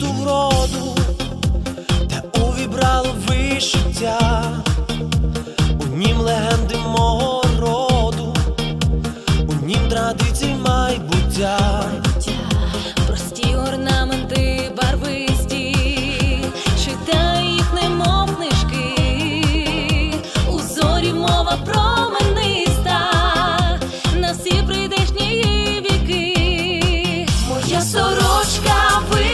світу вроду, та увібрало вишиття, у нім легенди мого роду, у нім традиції.